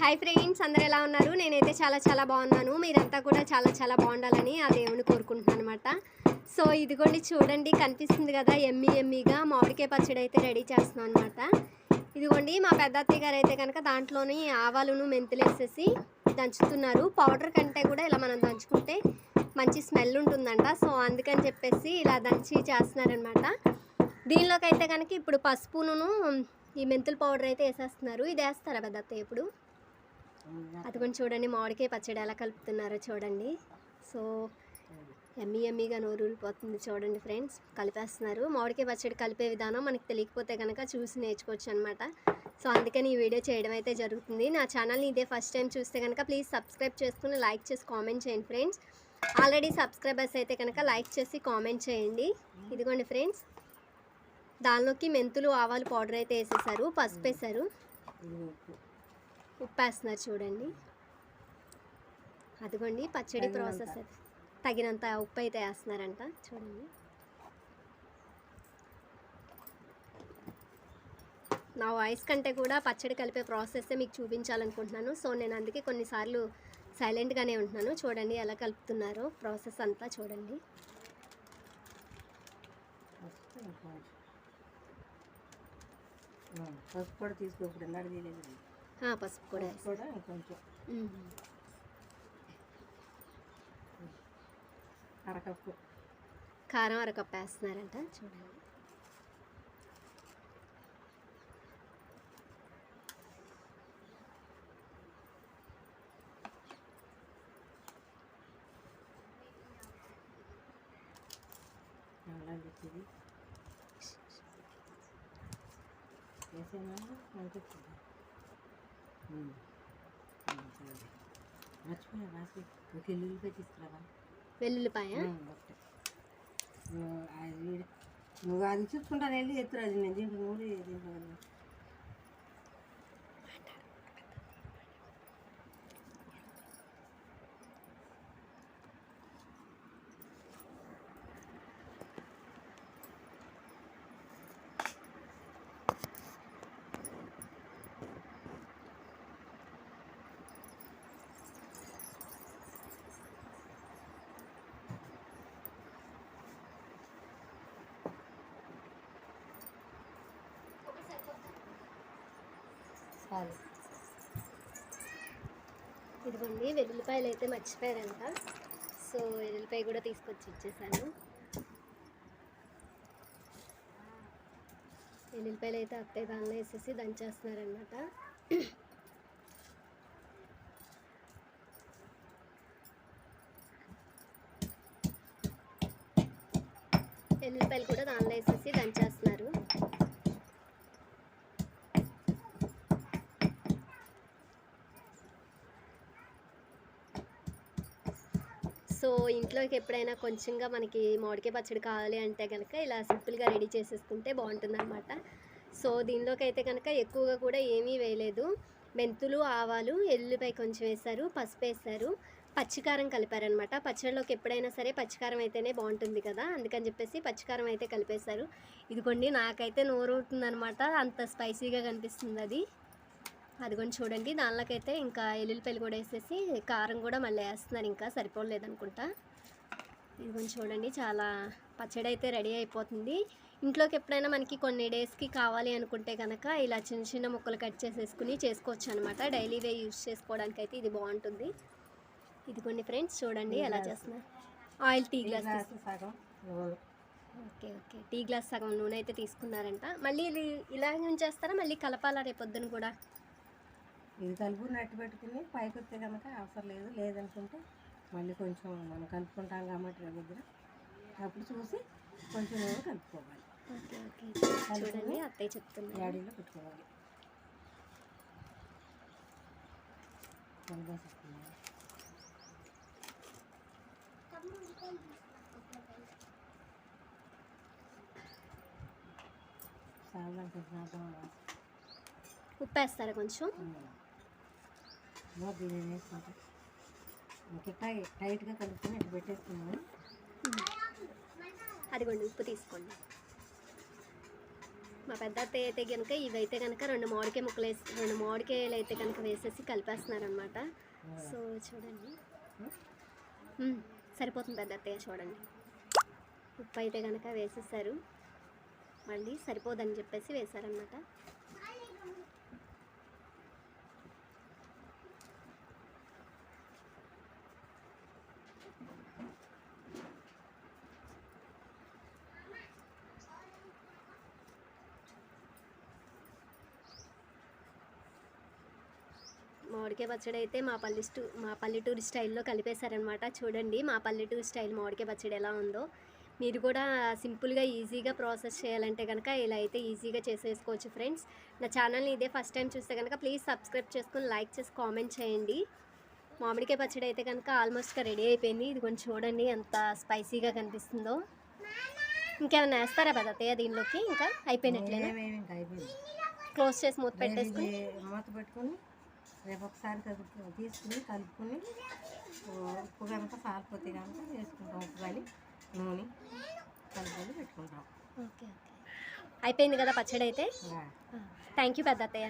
Hi friends అందరు ఎలా ఉన్నారు? నేనైతే చాలా చాలా బాగున్నాను. మీరంతా కూడా చాలా చాలా బాగుండాలని ఆ దేవుని కోరుకుంటున్నాను అనమాట సో ఇదిగోండి చూడండి కనిపిస్తుంది కదా ఎమ్మి ఎమ్మిగా మామిడికాయ పచ్చడి అయితే రెడీ చేస్తున్నాను అనమాట ఇదిగోండి మా పెద్ద అత్తయ్య గారు అయితే కనుక దాంట్లోని ఆవాలను మెంతులు వేసేసి దంచుతున్నారు. పౌడర్ కంటే కూడా ఇలా మనం దంచుకుంటే మంచి స్మెల్ ఉంటుందంట. సో అందుకని చెప్పేసి ఇలా దంచి చేస్తున్నారనమాట దీనిలోకి అయితే కనుక ఇప్పుడు పసుపును ఈ మెంతుల పౌడర్ అయితే వేసేస్తున్నారు. ఇది వేస్తారా పెద్ద అత్తయ్య ఇప్పుడు? అది కొంచెం చూడండి మామిడికాయ పచ్చడి ఎలా కలుపుతున్నారో చూడండి. సో ఎమ్మి ఎమ్మిగా నోరు ఊరిపోతుంది చూడండి ఫ్రెండ్స్. కలిపేస్తున్నారు. మామిడికాయ పచ్చడి కలిపే విధానం మనకి తెలియకపోతే కనుక చూసి నేర్చుకోవచ్చు అనమాట సో అందుకని ఈ వీడియో చేయడం అయితే జరుగుతుంది. నా ఛానల్ని ఇదే ఫస్ట్ టైం చూస్తే కనుక ప్లీజ్ సబ్స్క్రైబ్ చేసుకుని లైక్ చేసి కామెంట్ చేయండి ఫ్రెండ్స్. ఆల్రెడీ సబ్స్క్రైబర్స్ అయితే కనుక లైక్ చేసి కామెంట్ చేయండి. ఇదిగోండి ఫ్రెండ్స్. దానిలోకి మెంతులు ఆవాలు పౌడర్ అయితే వేసేసారు. పసుపు వేసారు. ఉప్పు వేస్తున్నారు చూడండి. అదిగోండి పచ్చడి ప్రాసెస్ తగినంత ఉప్పు అయితే వేస్తున్నారంట చూడండి. నా వాయిస్ కంటే కూడా పచ్చడి కలిపే ప్రాసెస్ మీకు చూపించాలనుకుంటున్నాను. సో నేను అందుకే కొన్నిసార్లు సైలెంట్గానే ఉంటున్నాను. చూడండి ఎలా కలుపుతున్నారో ప్రాసెస్ అంతా చూడండి. పసుపు కూడా తీసుకో పసుపు కూడా కూడా ఇంకొంచెం. అరకప్పు. కారం అరకప్పు వేస్తున్నారంట చూడండి. అలా పెట్టింది వేసేనా అనిపించింది వెల్లుల్లిపాయ నువ్వు అది వీడి- నువ్వు అది చూసుకుంటాను వెళ్ళి ఎత్తురు అది నేను దీంట్లో నూరి దీంట్లో వెళ్ళి. ఇదిగోండి వెల్లుల్లిపాయలు అయితే మర్చిపోయారంట. సో వెల్లుల్లిపాయ కూడా తీసుకొచ్చి ఇచ్చేసాను. వెల్లుల్లిపాయలు అయితే అత్తయ్య దానిలో వేసేసి దంచేస్తున్నారనమాట వెల్లుల్లిపాయలు కూడా దానిలో సో ఇంట్లోకి ఎప్పుడైనా కొంచెంగా మనకి మామిడికాయ పచ్చడి కావాలి అంటే కనుక ఇలా సింపుల్గా రెడీ చేసేసుకుంటే బాగుంటుందన్నమాట. సో దీనిలోకి అయితే కనుక ఎక్కువగా కూడా ఏమీ వేయలేదు. మెంతులు ఆవాలు ఎల్లుపై కొంచెం వేశారు పసుపు వేశారు పచ్చికారం కలిపారనమాట పచ్చడిలోకి ఎప్పుడైనా సరే పచ్చికారం అయితేనే బాగుంటుంది కదా అందుకని చెప్పేసి పచ్చికారం అయితే కలిపేశారు. ఇదిగోండి నాకైతే నోరు అవుతుందనమాట అంత స్పైసీగా కనిపిస్తుంది అది. అదిగోండి చూడండి దానిలోకైతే ఇంకా ఎల్లుల్లిపాయలు కూడా వేసేసి కారం కూడా మళ్ళీ వేస్తున్నారు ఇంకా సరిపోలేదు అనుకుంటా ఇదిగోండి చూడండి చాలా పచ్చడి అయితే రెడీ అయిపోతుంది. ఇంట్లోకి ఎప్పుడైనా మనకి కొన్ని డేస్కి కావాలి అనుకుంటే కనుక ఇలా చిన్న చిన్న ముక్కలు కట్ చేసేసుకుని చేసుకోవచ్చు అనమాట డైలీ వే యూస్ చేసుకోవడానికి అయితే ఇది బాగుంటుంది. ఇదిగోండి ఫ్రెండ్స్ చూడండి ఎలా చేస్తున్నారు oil tea glass. Okay okay. Tea glass సగం నూనె అయితే తీసుకున్నారంట. మళ్ళీ ఇది ఇలాగే ఉంచేస్తారా? మళ్ళీ కలపాలా రేపు పొద్దున కూడా? ఇది కలుపు నట్టు పెట్టుకుని పైకి వస్తే కనుక అవసరం లేదు లేదనుకుంటే మళ్ళీ కొంచెం మనం కలుపుకుంటాం కాబట్టి రేపు దగ్గర అప్పుడు చూసి కొంచెం కలుపుకోవాలి. చూడండి అత్తయ్య చెప్తున్నారు. యాడీలో పెట్టుకోవాలి. కలగేసేసుకున్నాం. సాల్ట్ కొంచెం? ఉప్పు వేస్తారా కొంచెం మూత దీన్ని వేసుకుంటాం ఇంకా టైట్గా కలుపుకొని ఇటు పెట్టేసుకున్నాము అదిగోండి ఉప్పు తీసుకోండి. మా పెద్ద అత్తయ్య అయితే కనుక ఇవైతే కనుక రెండు మామిడికాయ ముక్కలు వేసి రెండు మామిడికాయలు అయితే కనుక వేసేసి కలిపేస్తున్నారనమాట సో చూడండి. సరిపోతుంది పెద్ద అత్తయ్య చూడండి. ఉప్పు అయితే కనుక వేసేసారు. మళ్ళీ సరిపోదని చెప్పేసి వేశారనమాట మామిడికాయ పచ్చడి అయితే మా పల్లె మా పల్లెటూరు స్టైల్లో కలిపేశారనమాట చూడండి మా పల్లెటూరు స్టైల్ మామిడికాయ పచ్చడి ఎలా ఉందో. మీరు కూడా సింపుల్గా ఈజీగా ప్రాసెస్ చేయాలంటే కనుక ఇలా అయితే ఈజీగా చేసేసుకోవచ్చు ఫ్రెండ్స్. నా ఛానల్ని ఇదే ఫస్ట్ టైం చూస్తే కనుక ప్లీజ్ సబ్స్క్రైబ్ చేసుకొని లైక్ చేసి కామెంట్ చేయండి. మామిడికాయ పచ్చడి అయితే కనుక ఆల్మోస్ట్గా రెడీ అయిపోయింది. ఇది కొంచెం చూడండి ఎంత స్పైసీగా కనిపిస్తుందో. ఇంకేమైనా వేస్తారా పెద్దతయ్య దీనిలోకి? ఇంకా అయిపోయినట్లేనా? అయిపోయింది? క్లోజ్ చేసి మూత పెట్టేసుకుని. మూత పెట్టుకుని రేపు ఒకసారి తీసుకుని కలుపుకొని ఉప్పు కనుక సాలిపోతే కనుక వేసుకుంటాం ఉప్పు కానీ నూనె కలుపుకొని పెట్టుకుంటాం. Okay okay. అయిపోయింది కదా పచ్చడి అయితే థ్యాంక్ యూ పెద్ద అత్తయ్య